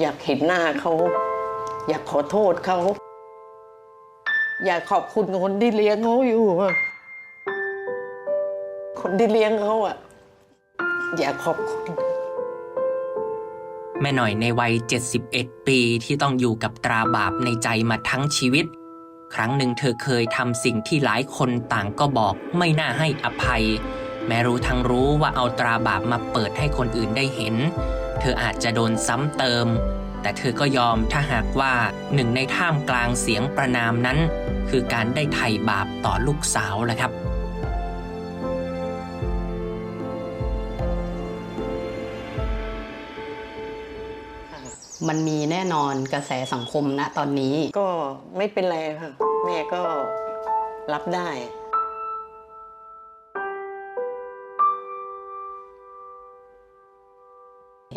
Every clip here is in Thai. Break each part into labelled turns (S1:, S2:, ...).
S1: อยากเห็นหน้าเขา อยากขอโทษเขา อยากขอบคุณคนที่เลี้ยงเขาอยู่ คนที่เลี้ยงเขาอะ อยากขอบคุณ
S2: แม่หน่อยในวัย 71 ปีที่ต้องอยู่กับตราบาปในใจมาทั้งชีวิต ครั้งหนึ่งเธอเคยทำสิ่งที่หลายคนต่างก็บอกไม่น่าให้อภัย แม้รู้ทั้งรู้ว่าเอาตราบาปมาเปิดให้คนอื่นได้เห็น เธออาจจะโดนซ้ำเติม แต่เธอก็ยอมถ้าหากว่าหนึ่งในท่ามกลางเสียงประนามนั้น คือการได้ไถ่บาปต่อลูกสาวแหละครับ
S3: มันมีแน่นอนกระแสสังคมณตอนนี้
S1: ก็ไม่เป็นไรค่ะ แม่ก็รับได้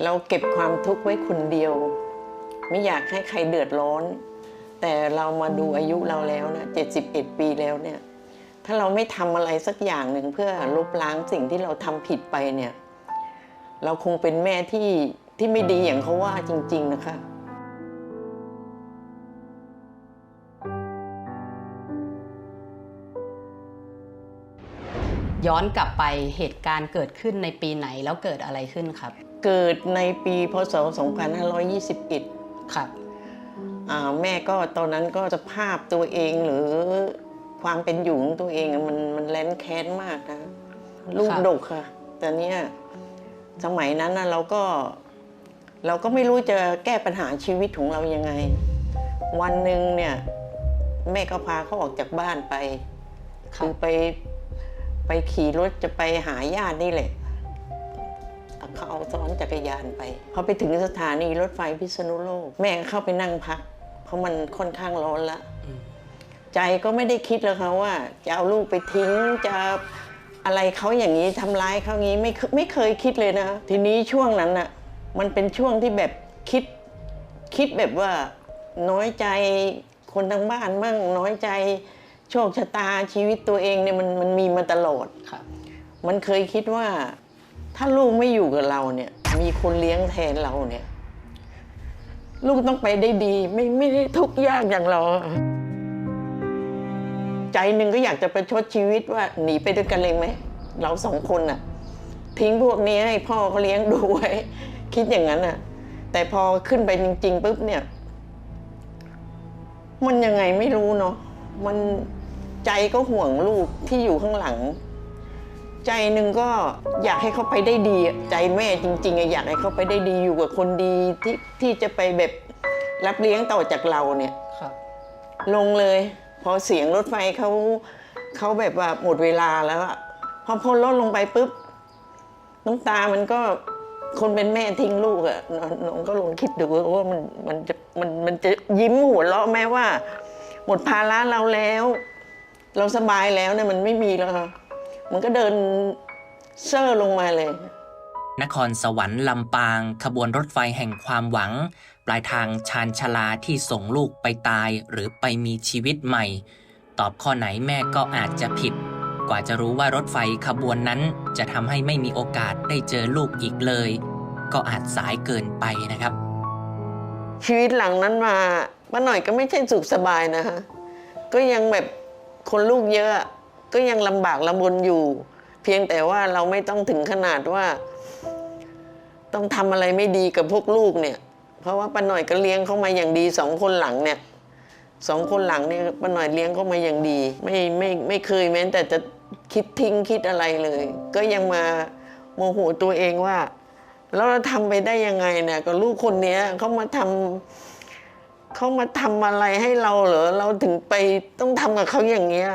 S1: เราเก็บความทุกข์ไว้คนเดียว ไม่อยากให้ใครเดือดร้อน แต่เรามาดูอายุเราแล้วนะ71 ปีแล้วเนี่ย ถ้าเราไม่ทำอะไรสักอย่างหนึ่งเพื่อลบล้างสิ่งที่เราทำผิดไปเนี่ย เราคงเป็นแม่ที่ที่ไม่ดีอย่างเขาว่าจริง ๆ นะคะ
S3: ย้อนกลับไปเหตุการณ์เกิดขึ้นในปีไหนแล้วเกิดอะไรขึ้นครับ
S1: เกิดในปีพศ 2521
S3: ครับ
S1: อ่าแม่ก็ตอนนั้นก็สภาพตัวเองหรือความเป็นอยู่ของตัวเองอะมันมันแร้นแค้นมากนะลูก
S3: ครับ
S1: ดกค่ะ แต่เนี้ยสมัยนั้นนะเราก็ เราก็ไม่รู้จะแก้ปัญหาชีวิตของเรายังไง วันหนึ่งเนี่ย แม่ก็พาเขาออกจากบ้านไป
S3: ครั
S1: คือบไปไปขี่รถจะไปหาญาตินี่แหละ เขาเอาซ้อนจักรยานไปพอไปถึงสถานีรถไฟพิษณุโลก แม่ก็เข้าไปนั่งพัก เพราะมันค่อนข้างร้อนละใจก็ไม่ได้คิดแล้วค่ะว่า จะเอาลูกไปทิ้งจะอะไรเขาอย่างนี้ทำร้ายเขางี้ไม่เคไม่เคยคิดเลยนะ ทีนี้ช่วงนั้นน่ะมันเป็นช่วงที่แบบคิด คิดแบบว่าน้อยใจคนทั้งบ้านมั่งน้อยใจโชคชะตาชีวิตตัวเองเนี่ยมันมันมีมาตลอด
S3: ครับ
S1: มันเคยคิดว่า ถ้าลูกไม่อยู่กับเราเนี่ย มีคนเลี้ยงแทนเราเนี่ย ลูกต้องไปได้ดี ไม่ไม่ได้ทุกข์ยากอย่างเรา ใจหนึ่งก็อยากจะประชดชีวิตว่าหนีไปด้วยกันเลยไหม เราสองคนน่ะ ทิ้งพวกนี้ให้พ่อเขาเลี้ยงดูไว้คิดอย่างนั้นน่ะ แต่พอขึ้นไปจริง ๆปุ๊บเนี่ย มันยังไงไม่รู้เนาะมันใจก็ห่วงลูกที่อยู่ข้างหลัง ใจหนึ่งก็อยากให้เขาไปได้ดีอะใจแม่จริงๆอะอยากให้เขาไปได้ดีอยู่กับคนดีที่ที่จะไปแบบรับเลี้ยงต่อจากเราเนี่ย
S3: ครับ
S1: ลงเลย พอเสียงรถไฟเขาเขาแบบว่าหมดเวลาแล้วอะพอพ้นรถลงไปปุ๊บน้ำตามันก็คนเป็นแม่ทิ้งลูกอะน้องน้องก็ลองคิดดูว่ามันมันจะมันมันจะยิ้มหัวเราะแม้ว่า หมดภาระเราแล้ว เราสบายแล้วเนี่ยมันไม่มีแล้วค่ะ มันก็เดินเซ่อลงมาเลย
S2: นครสวรรค์ลำปาง ขบวนรถไฟแห่งความหวัง ปลายทางชานชาลาที่ส่งลูกไปตายหรือไปมีชีวิตใหม่ ตอบข้อไหนแม่ก็อาจจะผิด กว่าจะรู้ว่ารถไฟขบวนนั้นจะทำให้ไม่มีโอกาสได้เจอลูกอีกเลย ก็อาจสายเกินไปนะครับ
S1: ชีวิตหลังนั้นมาป้าหน่อยก็ไม่ใช่สุขสบายนะคะก็ยังแบบคนลูกเยอะ ก็ยังลำบากลำบนอยู่ เพียงแต่ว่าเราไม่ต้องถึงขนาดว่า ต้องทำอะไรไม่ดีกับพวกลูกเนี่ย เพราะว่าป้าหน่อยก็เลี้ยงเขามาอย่างดีสองคนหลังเนี่ยสองคนหลังเนี่ยป้าหน่อยเลี้ยงเขามาอย่างดี ไม่ไม่ไม่เคยแม้แต่จะคิดทิ้งคิดอะไรเลย ก็ยังมาโมโหตัวเองว่า แล้วเราทำไปได้ยังไงเนี่ยก็ลูกคนเนี้ยเขามาทำเขามาทำอะไรให้เราเหรอเราถึงไปต้องทำกับเขาอย่างเงี้ย